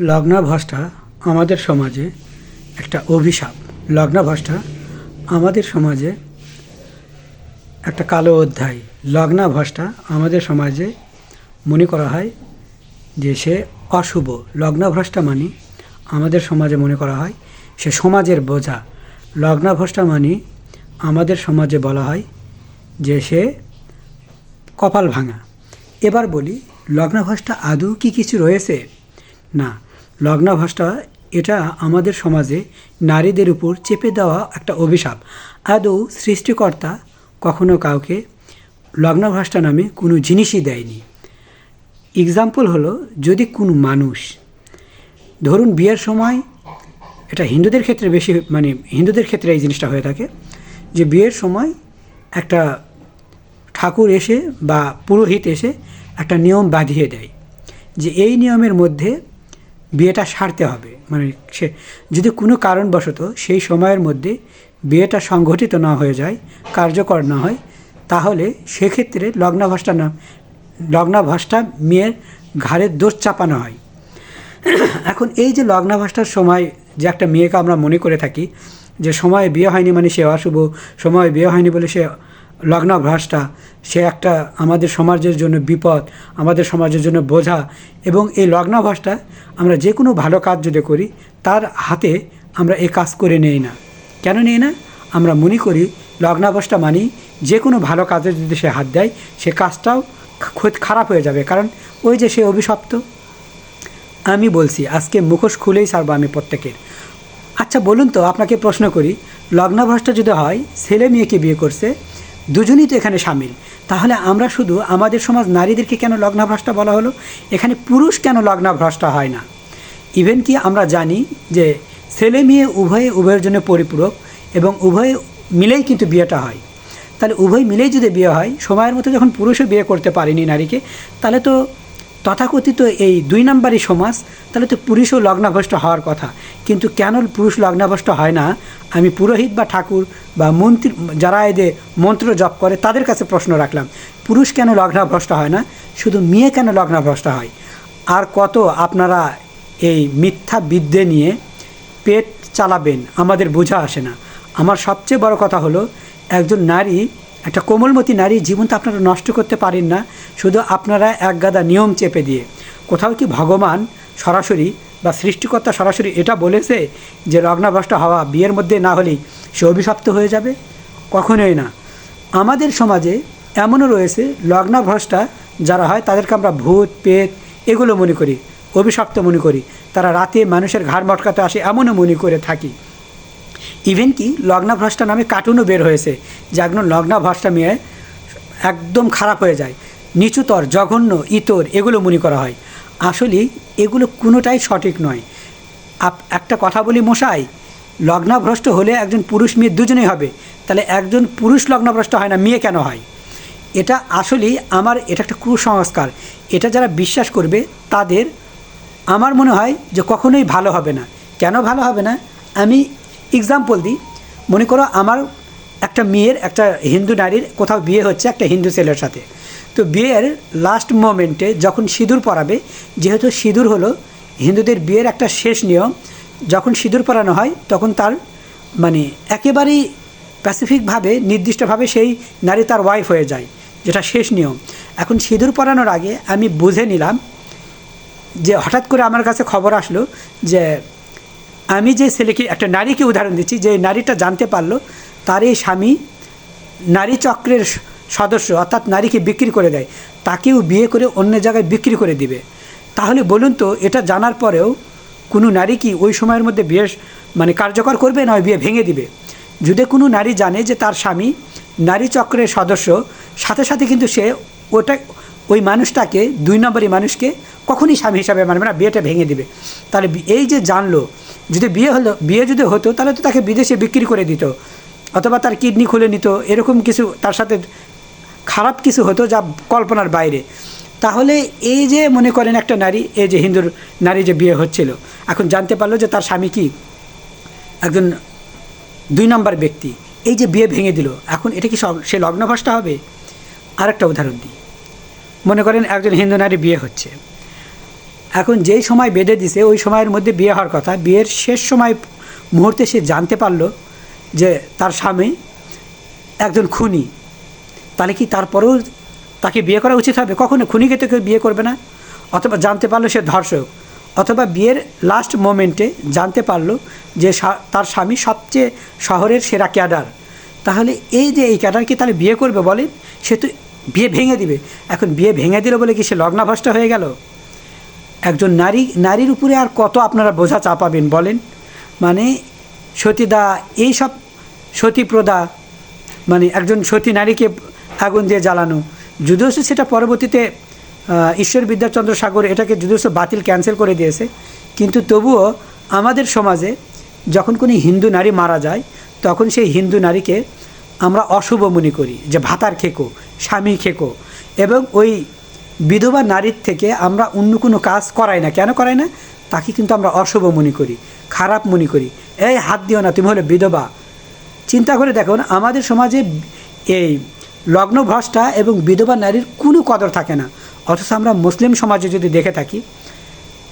লগ্নাভ্রষ্টা আমাদের সমাজে একটা অভিশাপ। লগ্নাভ্রষ্টা আমাদের সমাজে একটা কালো অধ্যায়। লগ্নাভ্রষ্টা আমাদের সমাজে মনে করা হয় যে সে অশুভ। লগ্নভ্রষ্টা মানে আমাদের সমাজে মনে করা হয় সে সমাজের বোঝা। লগ্নভ্রষ্টা মানে আমাদের সমাজে বলা হয় যে সে কপাল ভাঙা। এবার বলি, লগ্নভ্রষ্টা আদৌ কি কিছু রয়েছে? না লগ্নভ্রষ্টা, এটা আমাদের সমাজে নারীদের উপর চেপে দেওয়া একটা অভিশাপ। আদৌ সৃষ্টিকর্তা কখনো কাউকে লগ্নভ্রষ্টা নামে কোনো জিনিসই দেয়নি। এক্সাম্পল হলো, যদি কোনো মানুষ, ধরুন বিয়ের সময়, এটা হিন্দুদের ক্ষেত্রে বেশি মানে হিন্দুদের ক্ষেত্রে এই জিনিসটা হয়ে থাকে, যে বিয়ের সময় একটা ঠাকুর এসে বা পুরোহিত এসে একটা নিয়ম বাঁধিয়ে দেয়, যে এই নিয়মের মধ্যে বিয়েটা সারতে হবে। মানে সে, যদি কোনো কারণবশত সেই সময়ের মধ্যে বিয়েটা সংঘটিত না হয়ে যায়, কার্যকর না হয়, তাহলে সেক্ষেত্রে লগ্নাভাসটা না লগ্নাভাসটা মেয়ের ঘাড়ের দোষ চাপানো হয়। এখন এই যে লগ্নাভাসটার সময় যে একটা মেয়েকে আমরা মনে করে থাকি, যে সময় বিয়ে হয়নি মানে সে অশুভ, সময় বিয়ে হয়নি বলে সে লগ্নভ্রষ্টা সে একটা আমাদের সমাজের জন্য বিপদ, আমাদের সমাজের জন্য বোঝা এবং এই লগ্নভ্রষ্টা আমরা যে কোনো ভালো কাজ যদি করি, তার হাতে আমরা এই কাজ করে নেই না। কেন নেই না? আমরা মনে করি লগ্নাভ্রষ্টা মানি যে কোনো ভালো কাজে যদি সে হাত দেয়, সে কাজটাও খারাপ হয়ে যাবে। কারণ ওই যে সে অভিশপ্ত। আমি বলছি, আজকে মুখোশ খুলেই সারবো আমি প্রত্যেকের। আচ্ছা বলুন তো, আপনাকে প্রশ্ন করি লগ্নভ্রষ্ট যদি হয়, ছেলে মেয়েকে বিয়ে করছে? দুজনই তো এখানে সামিল। তাহলে আমরা শুধু আমাদের সমাজ নারীদেরকে কেন লগ্নাভ্রষ্টা বলা হলো? এখানে পুরুষ কেন লগ্নাভ্রষ্টা হয় না? ইভেন কি আমরা জানি যে ছেলে মেয়ে উভয়ে উভয়ের জন্য পরিপূরক এবং উভয়ে মিলেই কিন্তু বিয়েটা হয়। তাহলে উভয় মিলেই যদি বিয়ে হয়, সময়ের মতো যখন পুরুষও বিয়ে করতে পারেনি নারীকে, তাহলে তো তথাকথিত এই দুই নাম্বারই সমাজ, তাহলে তো পুরুষও লগ্নাভ্রষ্ট হওয়ার কথা। কিন্তু কেন পুরুষ লগ্নাভ্রষ্ট হয় না? আমি পুরোহিত বা ঠাকুর বা মন্ত্রী, যারা এদের মন্ত্র জপ করে, তাদের কাছে প্রশ্ন রাখলাম, পুরুষ কেন লগ্নাভ্রষ্ট হয় না? শুধু মেয়ে কেন লগ্নাভ্রষ্ট হয়? আর কত আপনারা এই মিথ্যা বিদ্যে নিয়ে পেট চালাবেন? আমাদের বোঝা আসে না। আমার সবচেয়ে বড় কথা হলো, একজন নারী একটা কোমলমতি নারী জীবন তো আপনারা নষ্ট করতে পারেন না, শুধু আপনারা এক গাদা নিয়ম চেপে দিয়ে। কোথাও কি ভগবান সরাসরি বা সৃষ্টিকর্তা সরাসরি এটা বলেছে যে লগ্নাভ্রষ্ট হওয়া বিয়ের মধ্যে না হলেই সে অভিশপ্ত হয়ে যাবে? কখনোই না। আমাদের সমাজে এমনও রয়েছে, লগ্নাভ্রষ্টা যারা হয় তাদেরকে আমরা ভূত পেত এগুলো মনে করি, অভিশপ্ত মনে করি। তারা রাতে মানুষের ঘাড় মটকাতে আসে এমনও মনে করে থাকি। ইভেন কি, লগ্নাভ্রষ্টা নামে কার্টুনও বের হয়েছে যে একজন লগ্নাভ্রষ্টা মেয়ে একদম খারাপ হয়ে যায়। নিচুতর, জঘন্য, ইতর, এগুলো মনে করা হয়। আসলে এগুলো কোনোটাই সঠিক নয়। আপ একটা কথা বলি মশাই, লগ্নাভ্রষ্ট হলে একজন পুরুষ মেয়ে দুজনেই হবে, তাহলে একজন পুরুষ লগ্নভ্রষ্ট হয় না, মেয়ে কেন হয়? এটা আসলেই আমার, এটা একটা কুসংস্কার। এটা যারা বিশ্বাস করবে, তাদের আমার মনে হয় যে কখনোই ভালো হবে না। কেন ভালো হবে না? আমি এক্সাম্পল দিই মনে করো আমার একটা মেয়ের, একটা হিন্দু নারীর কোথাও বিয়ে হচ্ছে একটা হিন্দু ছেলের সাথে। তো বিয়ের লাস্ট মোমেন্টে যখন সিঁদুর পরাবে, যেহেতু সিঁদুর হলো হিন্দুদের বিয়ের একটা শেষ নিয়ম, যখন সিঁদুর পরানো হয়, তখন তার মানে একেবারেই প্যাসিফিকভাবে নির্দিষ্টভাবে সেই নারী তার ওয়াইফ হয়ে যায়, যেটা শেষ নিয়ম। এখন সিঁদুর পরানোর আগে আমি বুঝে নিলাম যে হঠাৎ করে আমার কাছে খবর আসলো যে আমি যে ছেলেকে, একটা নারীকে উদাহরণ দিচ্ছি, যে নারীটা জানতে পারল, তার এই স্বামী নারী চক্রের সদস্য, অর্থাৎ নারীকে বিক্রি করে দেয়, তাকেও বিয়ে করে অন্য জায়গায় বিক্রি করে দিবে। তাহলে বলুন তো, এটা জানার পরেও কোনো নারী কি ওই সময়ের মধ্যে বিয়ে মানে কার্যকর করবে না বিয়ে ভেঙে দিবে? যদি কোনো নারী জানে যে তার স্বামী নারী চক্রের সদস্য, সাথে সাথে কিন্তু সে ওটা, ওই মানুষটাকে, দুই নম্বরই মানুষকে কখনই স্বামী হিসাবে মানবে না, বিয়েটা ভেঙে দিবে। তাহলে এই যে জানলো যদি বিয়ে হলো, বিয়ে যদি হতো, তাহলে তো তাকে বিদেশে বিক্রি করে দিত। অথবা তার কিডনি খুলে নিত, এরকম কিছু তার সাথে খারাপ কিছু হতো যা কল্পনার বাইরে। তাহলে এই যে মনে করেন একটা নারী, এই যে হিন্দুর নারী যে বিয়ে হচ্ছিল, এখন জানতে পারল যে তার স্বামী কি? একজন দুই নম্বর ব্যক্তি। এই যে বিয়ে ভেঙে দিল, এখন এটা কি সব- সে লগ্নভ্রষ্টা হবে? আরেকটা উদাহরণ দিই। মনে করেন একজন হিন্দু নারী বিয়ে হচ্ছে। এখন যেই সময় বেঁধে দিছে, ওই সময়ের মধ্যে বিয়ে হওয়ার কথা। বিয়ের শেষ সময় মুহূর্তে সে জানতে পারল যে তার স্বামী একজন খুনি। তাহলে কি তারপরেও তাকে বিয়ে করা উচিত হবে? কখনো খুনিকে তো কেউ বিয়ে করবে না? অথবা জানতে পারল সে ধর্ষক। অথবা বিয়ের লাস্ট মোমেন্টে জানতে পারল যে তার স্বামী সবচেয়ে শহরের সেরা ক্যাডার। তাহলে এই যে এই ক্যাডার কি তাহলে বিয়ে করবে বলেন, সে তো বিয়ে ভেঙে দিবে। এখন বিয়ে ভেঙে দিল বলে কি সে লগ্নাভ্রষ্ট হয়ে গেল? একজন নারী, নারীর উপরে আর কত আপনারা বোঝা চাপাবেন বলেন? মানে সতীদা, এইসব সতীপ্রদা মানে একজন সতী নারীকে আগুন দিয়ে জ্বালানো। যদিও সেটা পরবর্তীতে ঈশ্বর বিদ্যাচন্দ্র সাগর এটাকে যদিও বাতিল ক্যান্সেল করে দিয়েছে। কিন্তু তবুও আমাদের সমাজে যখন কোনো হিন্দু নারী মারা যায়, তখন সেই হিন্দু নারীকে আমরা অশুভ মনে করি, যে ভাতার খেকো স্বামী খেকো। এবং ওই বিধবা নারীর থেকে আমরা অন্য কোনো কাজ করাই না। কেন করাই না? তাকে কিন্তু আমরা অশুভ মনে করি, খারাপ মনে করি। এই হাত দিও না, তুমি হলো বিধবা। চিন্তা করে দেখুন, আমাদের সমাজে এই লগ্নভ্রষ্টা এবং বিধবা নারীর কোনো কদর থাকে না। অথচ আমরা মুসলিম সমাজে যদি দেখে থাকি,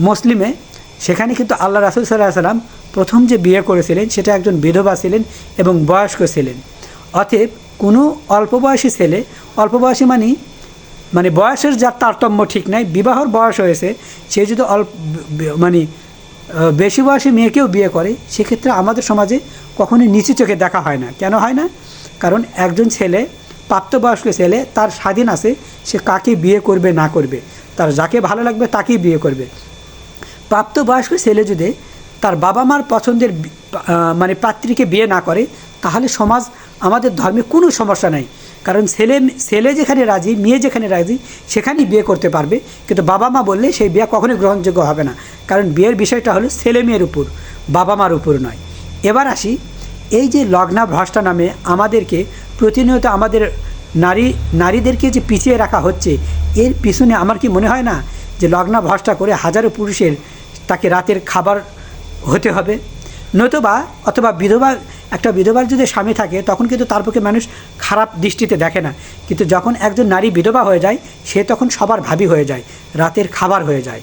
মুসলিমে সেখানে কিন্তু আল্লাহ রাসুল সাল্লাহ সাল্লাম প্রথম যে বিয়ে করেছিলেন, সেটা একজন বিধবা ছিলেন এবং বয়স্ক ছিলেন। অতএব কোনো অল্প বয়সী ছেলে, অল্প বয়সী মানে মানে বয়সের যার তারতম্য ঠিক নাই, বিবাহর বয়স হয়েছে, সে যদি অল্প মানে বেশি বয়সী মেয়েকেও বিয়ে করে, সেক্ষেত্রে আমাদের সমাজে কখনোই নিচু চোখে দেখা হয় না। কেন হয় না? কারণ একজন ছেলে, প্রাপ্তবয়স্ক ছেলে, তার স্বাধীন আছে, সে কাকে বিয়ে করবে, না করবে, তার যাকে ভালো লাগবে তাকেই বিয়ে করবে। প্রাপ্তবয়স্ক ছেলে যদি তার বাবা মার পছন্দের মানে পাত্রীকে বিয়ে না করে, তাহলে সমাজ, আমাদের ধর্মে কোনো সমস্যা নাই। কারণ ছেলে ছেলে যেখানে রাজি, মেয়ে যেখানে রাজি, সেখানেই বিয়ে করতে পারবে। কিন্তু বাবা মা বললে সেই বিয়ে কখনোই গ্রহণযোগ্য হবে না। কারণ বিয়ের বিষয়টা হলো ছেলে মেয়ের উপর, বাবা মার উপর নয়। এবার আসি, এই যে লগ্না ভ্রষ্টা নামে আমাদেরকে প্রতিনিয়ত আমাদের নারী, নারীদেরকে যে পিছিয়ে রাখা হচ্ছে, এর পিছনে আমার কি মনে হয় না যে লগ্না ভ্রষ্টা করে হাজারো পুরুষের তাকে রাতের খাবার হতে হবে? নতুবা অথবা বিধবা, একটা বিধবার যদি স্বামী থাকে, তখন কিন্তু তার পক্ষে মানুষ খারাপ দৃষ্টিতে দেখে না। কিন্তু যখন একজন নারী বিধবা হয়ে যায়, সে তখন সবার ভাবি হয়ে যায়, রাতের খাবার হয়ে যায়।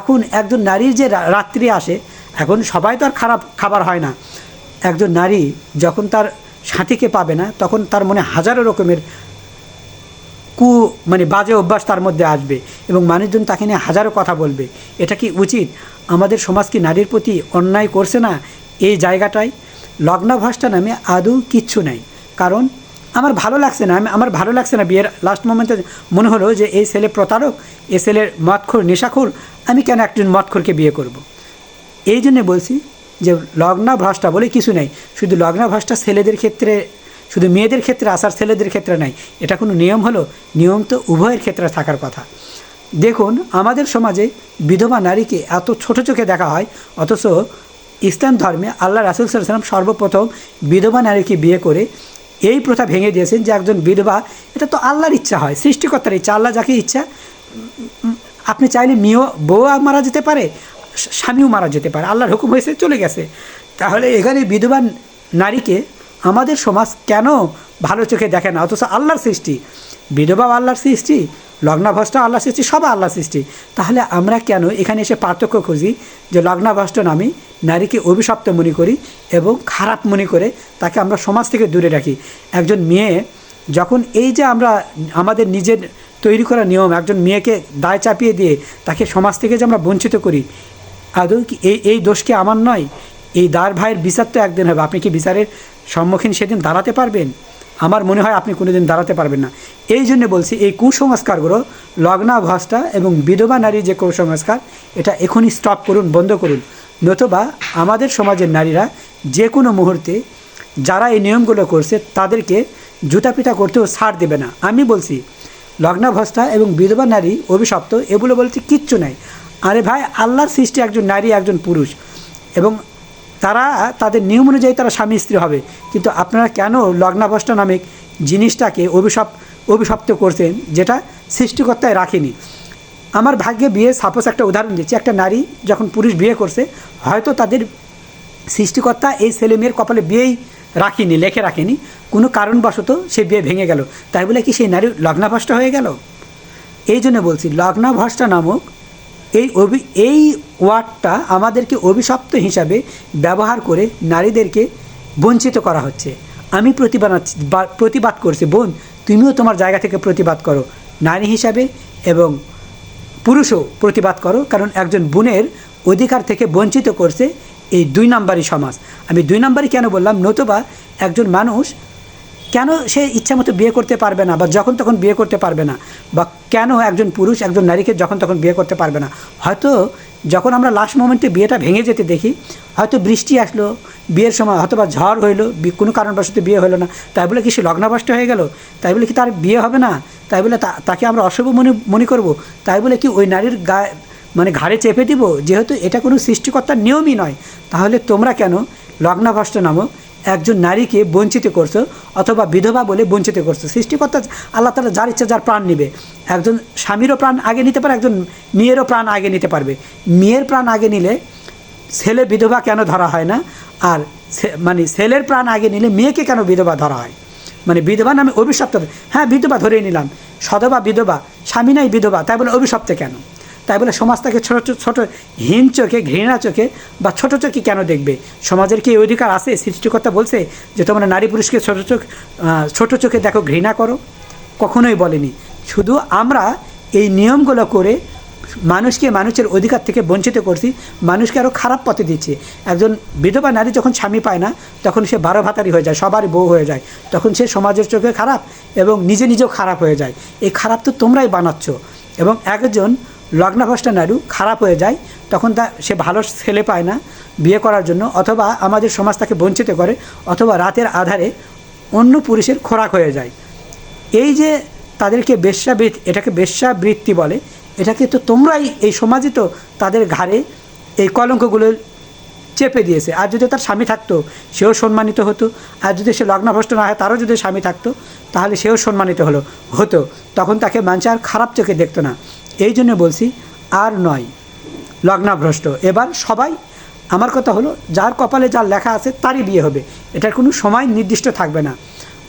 এখন একজন নারীর যে রাত্রি আসে, এখন সবাই তো আর খারাপ খাবার হয় না। একজন নারী যখন তার সাথীকে পাবে না, তখন তার মনে হাজারো রকমের কু মানে বাজে অভ্যাস তার মধ্যে আসবে এবং মানুষজন তাকে নিয়ে হাজারো কথা বলবে। এটা কি উচিত? আমাদের সমাজ কি নারীর প্রতি অন্যায় করছে না এই জায়গাটায়? লগ্নাভাসটা নামে আদৌ কিচ্ছু নাই। কারণ আমার ভালো লাগছে না, আমি, আমার ভালো লাগছে না বিয়ের লাস্ট মোমেন্টে মনে হলো যে এই ছেলে প্রতারক, এই ছেলের মদখোর, নেশাখোর, আমি কেন একজন মদখোরকে বিয়ে করব। এই জন্যে বলছি যে লগ্নাভ্রষ্টা বলে কিছু নেই। শুধু লগ্নাভ্রষ্টা ছেলেদের ক্ষেত্রে শুধু মেয়েদের ক্ষেত্রে আসার ছেলেদের ক্ষেত্রে নাই, এটা কোনো নিয়ম হলো? নিয়ম তো উভয়ের ক্ষেত্রে থাকার কথা। দেখুন, আমাদের সমাজে বিধবা নারীকে এত ছোট চোখে দেখা হয়, অথচ ইসলাম ধর্মে আল্লাহ রাসুল সাল্লাম সর্বপ্রথম বিধবা নারীকে বিয়ে করে এই প্রথা ভেঙে দিয়েছেন যে একজন বিধবা, এটা তো আল্লাহর ইচ্ছা হয়, সৃষ্টিকর্তার ইচ্ছা, আল্লাহ যাকে ইচ্ছা, আপনি চাইলে মেয়েও বউ মারা যেতে পারে, স্বামীও মারা যেতে পারে, আল্লাহর হুকুম হয়েছে, চলে গেছে। তাহলে এখানে বিধবা নারীকে আমাদের সমাজ কেন ভালো চোখে দেখে না? অথচ আল্লাহর সৃষ্টি। বিধবা আল্লাহর সৃষ্টি লগ্নাভস্ত আল্লাহর সৃষ্টি, সব আল্লাহর সৃষ্টি। তাহলে আমরা কেন এখানে এসে পার্থক্য খুঁজি যে লগ্নাভস্ত নামে নারীকে অভিশপ্ত মনে করি এবং খারাপ মনে করে তাকে আমরা সমাজ থেকে দূরে রাখি। একজন মেয়ে যখন এই যে আমরা আমাদের নিজের তৈরি করা নিয়ম, একজন মেয়েকে দায় চাপিয়ে দিয়ে তাকে সমাজ থেকে যে আমরা বঞ্চিত করি, আদৌ কি এই এই দোষ কি আমার নয়? এই দার ভাইয়ের বিচার তো একদিন হবে। আপনি কি বিচারের সম্মুখীন সেদিন দাঁড়াতে পারবেন? আমার মনে হয় আপনি কোনোদিন দাঁড়াতে পারবেন না। এই জন্য বলছি, এই কুসংস্কারগুলো লগ্না ভস্তা এবং বিধবা নারীর যে কুসংস্কার, এটা এখনই স্টপ করুন, বন্ধ করুন। নতুবা আমাদের সমাজের নারীরা যে কোনো মুহূর্তে যারা এই নিয়মগুলো করছে, তাদেরকে জুতাপিটা করতেও ছাড় দেবে না। আমি বলছি লগ্নাভস্তা এবং বিধবা নারী অভিশপ্ত, এগুলো বলতে কিচ্ছু নাই। আরে ভাই, আল্লাহর সৃষ্টি একজন নারী, একজন পুরুষ এবং তারা তাদের নিয়ম অনুযায়ী তারা স্বামী স্ত্রী হবে। কিন্তু আপনারা কেন লগ্নাভস্তা নামে জিনিসটাকে অভিশপ, অভিশপ্ত করছেন যেটা সৃষ্টিকর্তায় রাখেনি? আমার ভাগ্যে বিয়ে সাপোজ একটা উদাহরণ দিচ্ছি। একটা নারী যখন পুরুষ বিয়ে করছে, হয়তো তাদের সৃষ্টিকর্তা এই ছেলে মেয়ের কপালে বিয়েই রাখিনি, লেখে রাখেনি। কোনো কারণবশত সে বিয়ে ভেঙে গেল। তাই বলে কি সেই নারী লগ্নাভ্রষ্ট হয়ে গেল? এই জন্য বলছি, লগ্নাভ্রষ্টা নামক এই অভি, এই ওয়ার্ডটা আমাদেরকে অভিশপ্ত হিসাবে ব্যবহার করে নারীদেরকে বঞ্চিত করা হচ্ছে। আমি প্রতিবাদ প্রতিবাদ করছি, বোন, তুমিও তোমার জায়গা থেকে প্রতিবাদ করো। নারী হিসাবে এবং পুরুষও প্রতিবাদ করো, কারণ একজন বোনের অধিকার থেকে বঞ্চিত করছে এই দুই নাম্বারই সমাজ। আমি দুই নাম্বারই কেন বললাম? নতুবা একজন মানুষ কেন সে ইচ্ছা মতো বিয়ে করতে পারবে না বা যখন তখন বিয়ে করতে পারবে না? বা কেন একজন পুরুষ একজন নারীকে যখন তখন বিয়ে করতে পারবে না? হয়তো যখন আমরা লাস্ট মোমেন্টে বিয়েটা ভেঙে যেতে দেখি, হয়তো বৃষ্টি আসলো, বিয়ের সময় হয়তো বা ঝড় হইল কোনো কারণবশত বিয়ে হলো না। তাই বলে কি সে লগ্নাভ্রষ্ট হয়ে গেল? তাই বলে কি তার বিয়ে হবে না? তাই বলে তাকে আমরা অশুভ মনে মনে করব? তাই বলে কি ওই নারীর গায়ে মানে ঘাড়ে চেপে দিব? যেহেতু এটা কোনো সৃষ্টিকর্তার নিয়মই নয়। তাহলে তোমরা কেন লগ্নাভ্রষ্ট নামক একজন নারীকে বঞ্চিত করছ অথবা বিধবা বলে বঞ্চিত করছ। সৃষ্টিকর্তা আল্লাহ তালা যার ইচ্ছা যার প্রাণ নেবে। একজন স্বামীরও প্রাণ আগে নিতে পারে, একজন মেয়েরও প্রাণ আগে নিতে পারবে। মেয়ের প্রাণ আগে নিলে ছেলে বিধবা কেন ধরা হয় না? আর মানে ছেলের প্রাণ আগে নিলে মেয়েকে কেন বিধবা ধরা হয়? মানে বিধবা নামে অভিশপ্ত হ্যাঁ বিধবা ধরেই নিলাম। সধবা বিধবা, স্বামী নাই বিধবা, তাই বলে অভিশপ্ত কেন? তাই বলে সমাজ তাকে ছোটো ছোটো হীন চোখে, ঘৃণা চোখে বা ছোট চোখে কেন দেখবে? সমাজের কি অধিকার আছে? সৃষ্টিকর্তা বলছে যে তোমরা নারী পুরুষকে ছোটো চোখ ছোট চোখে দেখো, ঘৃণা করো। কখনোই বলেনি। শুধু আমরা এই নিয়মগুলো করে মানুষকে মানুষের অধিকার থেকে বঞ্চিত করছি, মানুষকে আরও খারাপ পথে দিচ্ছে। একজন বিধবা নারী যখন স্বামী পায় না, তখন সে বারো ভাতারি হয়ে যায়, সবারই বউ হয়ে যায়। তখন সে সমাজের চোখে খারাপ এবং নিজে নিজেও খারাপ হয়ে যায়। এই খারাপ তো তোমরাই বানাচ্ছ। এবং একজন লগ্নাভ্রষ্ট নারী খারাপ হয়ে যায়, তখন তা সে ভালো ছেলে পায় না বিয়ে করার জন্য, অথবা আমাদের সমাজ তাকে বঞ্চিত করে, অথবা রাতের আধারে অন্য পুরুষের খোরাক হয়ে যায়। এই যে তাদেরকে বেশ্যাবৃত্তি, এটাকে বেশ্যাবৃত্তি বলে, এটাকে তো তোমরাই এই সমাজে তো তাদের ঘাড়ে এই কলঙ্কগুলো চেপে দিয়েছে। আর যদি তার স্বামী থাকতো, সেও সম্মানিত হতো। আর যদি সে লগ্নভ্রষ্ট না হয়, তারও যদি স্বামী থাকতো, তাহলে সেও সম্মানিত হলো, হতো। তখন তাকে মানুষ আর খারাপ চোখে দেখতো না। এই জন্য বলছি, আর নয়। লগ্নাভ্রষ্ট। এবার সবাই, আমার কথা হলো, যার কপালে যার লেখা আছে, তারই বিয়ে হবে। এটার কোনো সময় নির্দিষ্ট থাকবে না।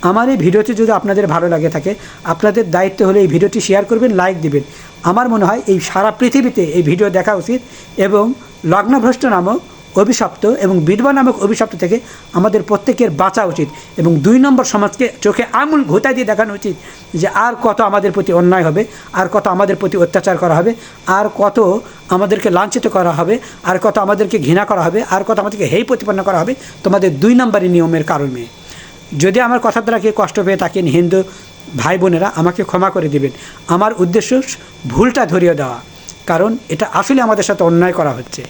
আমার এই ভিডিওটি যদি আপনাদের ভালো লাগে থাকে, আপনাদের দায়িত্ব হলে এই ভিডিওটি শেয়ার করবেন, লাইক দিবেন। আমার মনে হয় এই সারা পৃথিবীতে এই ভিডিও দেখা উচিত এবং লগ্নভ্রষ্ট নামক অভিশপ্ত এবং বিধবা নামক অভিশপ্ত থেকে আমাদের প্রত্যেকের বাঁচা উচিত এবং দুই নম্বর সমাজকে চোখে আঙুল ঘোতায় দিয়ে দেখানো উচিত যে আর কত আমাদের প্রতি অন্যায় হবে, আর কত আমাদের প্রতি অত্যাচার করা হবে, আর কত আমাদেরকে লাঞ্ছিত করা হবে, আর কত আমাদেরকে ঘৃণা করা হবে, আর কত আমাদেরকে হেই প্রতিপন্ন করা হবে তোমাদের দুই নম্বরই নিয়মের কারণে। যদি আমার কথার দ্বারা কেউ কষ্ট পেয়ে থাকেন হিন্দু ভাই বোনেরা, আমাকে ক্ষমা করে দিবেন। আমার উদ্দেশ্য ভুলটা ধরিয়ে দেওয়া, কারণ এটা আসলে আমাদের সাথে অন্যায় করা হচ্ছে।